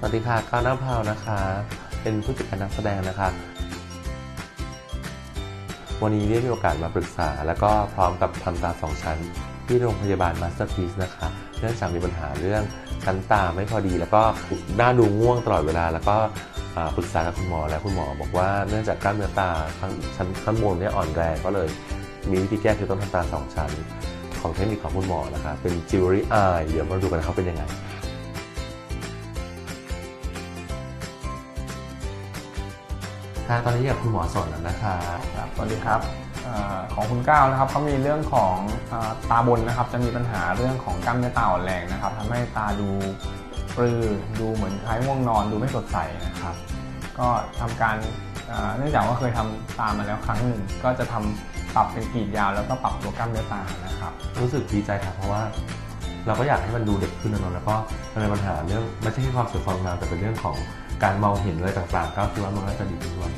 สวัสดีค่ะก้าวหน้าพราวนะคะ เป็นผู้จัดการนักแสดงนะคะ วันนี้ได้มีโอกาสมาปรึกษา แล้วก็พร้อมกับทำตาสองชั้น ที่โรงพยาบาลมาสเตอร์พีซนะคะ เนื่องจากมีปัญหาเรื่องชั้นตาไม่พอดี แล้วก็หน้าดูง่วงตลอดเวลา แล้วก็ปรึกษากับคุณหมอแล้วคุณหมอบอกว่าเนื่องจากกล้ามเนื้อตาข้างชั้นข้างบนเนี่ยอ่อนแรงก็เลย มีวิธีแก้คือต้องทำตาสองชั้น ของเทคนิคของคุณหมอนะคะ เป็นจิวเวลรี่อายเดี๋ยวมาดูกันเขาเป็นยังไง ค่ะตอนนี้กับคุณหมอสนแล้วนะคะครับสวัสดีครับเออของคุณก้าวนะครับเขามีเรื่องของเออตาบนนะครับ จะมีปัญหาเรื่องของกล้ามเนื้อตาอ่อนแรงนะครับทำให้ตาดูปรือดูเหมือนคล้ายง่วงนอนดูไม่สดใสนะครับ ก็ทำการเอ่อเนื่องจากว่าเคยทำตามาแล้วครั้งหนึ่ง ก็จะทำปรับเป็นกรีดยาวแล้วก็ปรับตัวกล้ามเนื้อตานะครับ รู้สึกดีใจค่ะเพราะว่า เราก็อยากให้มันดูเด็กขึ้นนะเนอะแล้วก็มันเป็นปัญหาเรื่องไม่ใช่แค่ความสวยความงามแต่เป็นเรื่องของการมองเห็นอะไรต่างๆ ก็คือว่ามันก็จะดีขึ้นด้วย